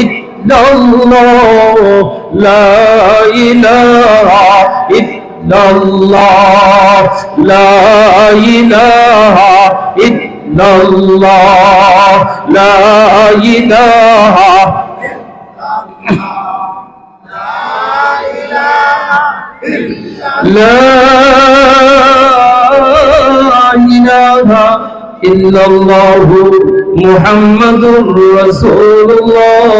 illallah la ilaha illallah la ilaha illallah la ilaha لا إله إلا الله মুহাম্মাদুর রাসূলুল্লাহ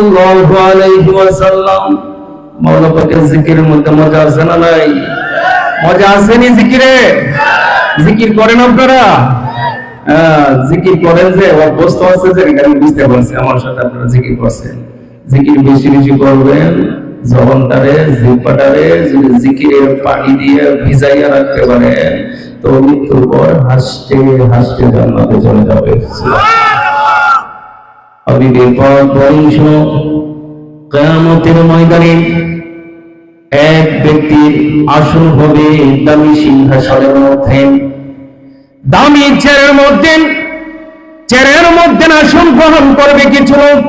الله আলাইহি ওয়াসাল্লাম। মাওলানা পাকের জিকিরের মধ্যে মজা আছে না নাই? মজা আছে নি জিকিরে? জিকির করেন আপনারা? হ্যাঁ, জিকির করেন যে, অভ্যস্ত আছে যে আমি বুঝতে পারছি, আমার সাথে আপনারা জিকির করছেন। জিকির বেশি বেশি করবেন যখন তারে জিপাটারে যদি জিকিরের পানি দিয়ে ভিজাইয়া রাখতে পারেন তো মৃত্যুর পর হাসতে হাসতে জান্নাতে চলে যাবে। বংশ ময়দানে এক ব্যক্তির আসন হবে দামি সিংহাসনের মধ্যে। দামি মধ্যে মধ্যে আসন গ্রহণ করবে কিছু লোক।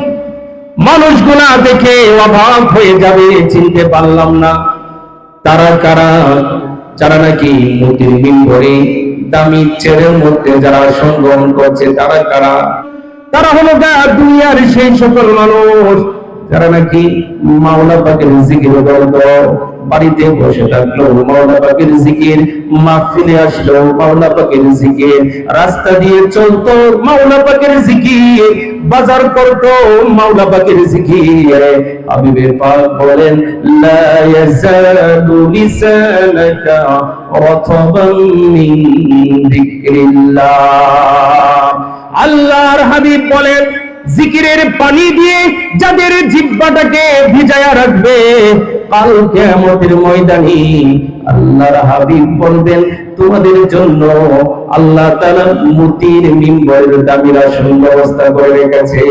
মানুষগুলা দেখে অবাক হয়ে যাবে, চিনতে পারলাম না। তারা কারা? যারা নাকি মূর্তির মিম্বরে দামি ছেলের মধ্যে যারা সংগ্রহণ গ্রহণ করছে, তারা কারা? তারা হলো দুনিয়ার সেই সকল মানুষ। যারা নাকি মাওলা পাকের জিকির করতো বাড়িতে বসে থাকল মাওলা পাকের জিকির মাহফিলে আসলো মাওলা পাকের জিকির রাস্তা দিয়ে চলতো মাওলা পাকের জিকির বাজার করতো মাওলা পাকের জিকির। হাবিবের পাক বলেন, লা ইয়াজালু লিসানাকা রাতাবান মিন যিকরিল্লাহ আল্লাহর হাবিব বলেন জিকিরের পানি দিয়ে যাদের জিব্বাটাকে ভিজায়া রাখবে ময়দানে আল্লাহর হাবিব বলবেন, তোমাদের জন্য আল্লাহ তাআলা মতির মিম্বরের আসন ব্যবস্থা করে রেখেছে।